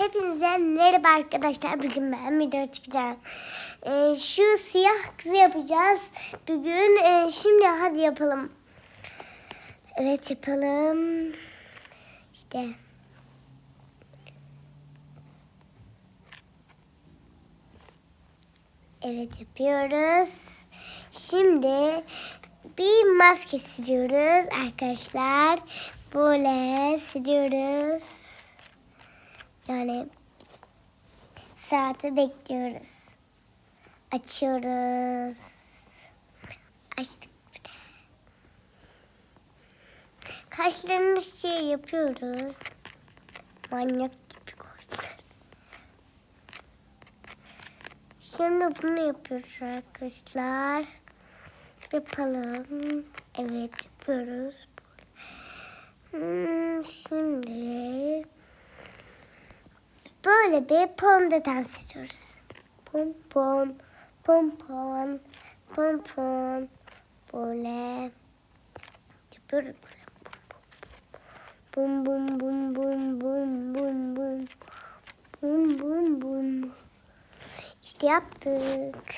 Hepinize merhaba arkadaşlar. Bugün ben video çıkacağım. Ee, şu siyah kızı yapacağız. Bugün e, şimdi hadi yapalım. Evet yapalım. İşte. Evet yapıyoruz. Şimdi bir maske sürüyoruz arkadaşlar. Böyle sürüyoruz. Yani saati bekliyoruz. Açıyoruz. Açtık bir de. Kaşlarını şey yapıyoruz. Manyak gibi koşlar. Şimdi bunu yapıyoruz arkadaşlar. Yapalım. Evet yapıyoruz. Hmm, şimdi böyle bir fondöten sürüyoruz. Pom pom, pom pom, pom pom. Böyle böyle. Bum bum bum bum bum bum bum. Bum bum bum. İşte yaptık.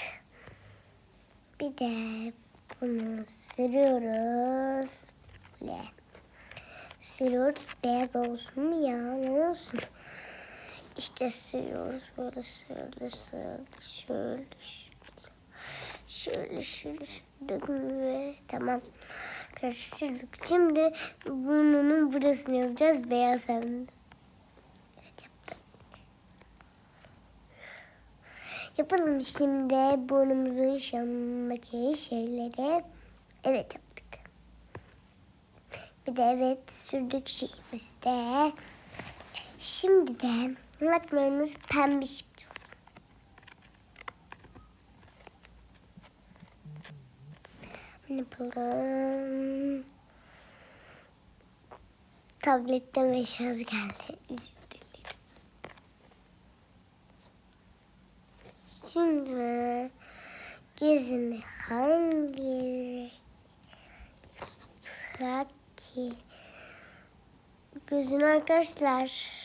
Bir de bunu sürüyoruz. Böyle. Sürüyoruz. Beyaz olsun ya? Ne olsun? İşte sürüyoruz. Böyle şöyle şöyle şöyle şöyle şöyle tamam. Karıştırdık. Şimdi burnunun burasını yapacağız. Beyaz hem de. Yapalım şimdi burnumuzun şamındaki şeyleri. Evet yaptık. Bir de evet sürdük şeyimizde. Şimdi de laklarımız pembiş yapacağız. Ne yapalım? Tablette mesaj geldi. Dilerim. Şimdi gözünü hangi renk ki arkadaşlar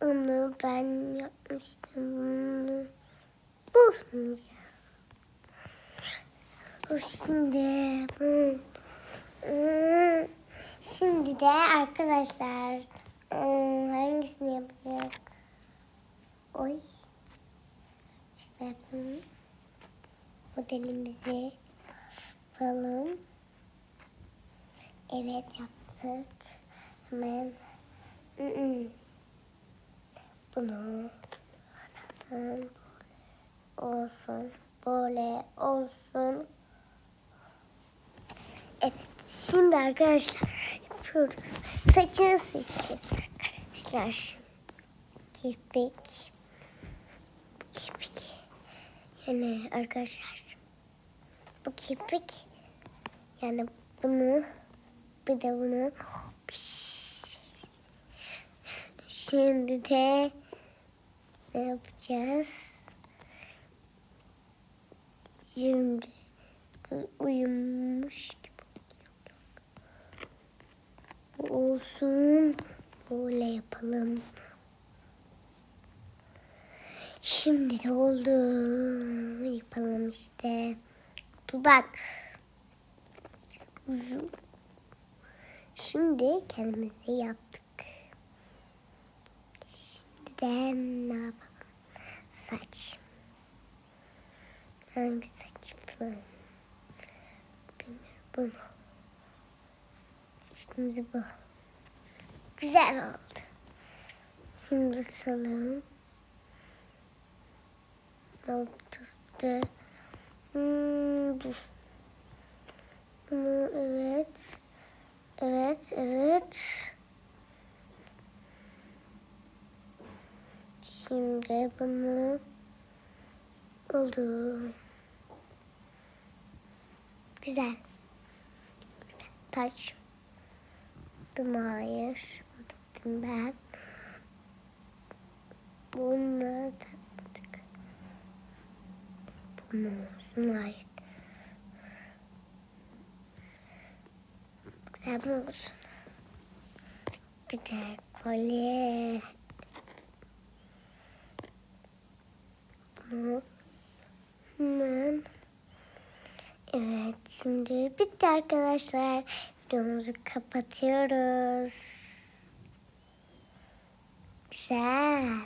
onu ben yapmıştım bunu bozmayacağım. Şimdi bu şimdi de arkadaşlar hangisini yapacak? Oy. Yapalım. Modelimizi yapalım. Evet yaptık. Hemen ı-ı. Bunu hemen olsun. Böyle olsun. Evet şimdi arkadaşlar yapıyoruz. Saçını seçeceğiz arkadaşlar. Kirpik. Kirpik. Yani arkadaşlar bu kirpik yani bunu bir de bunu Şimdi de yapacağız? Şimdi uyumuş gibi olsun. Böyle yapalım. Şimdi de oldu. Yapalım işte. Dudak. Şimdi kendimizi yaptık. De ne yapalım? Saç. Hangi saç yapalım? Bilmiyorum bunu. Üstümüzü bu. Güzel oldu. Şimdi salım. Ortası. Hmm, bu. Bunu evet. Evet, evet. Şimdi bunu oldu. Güzel. Güzel. Bunu hayır. Ben. Bunu takmadık. Bunu olsun. Hayır. Güzel mi olsun? Bir de kolye. Hemen. Evet şimdi bitti arkadaşlar. Videomuzu kapatıyoruz. Güzel.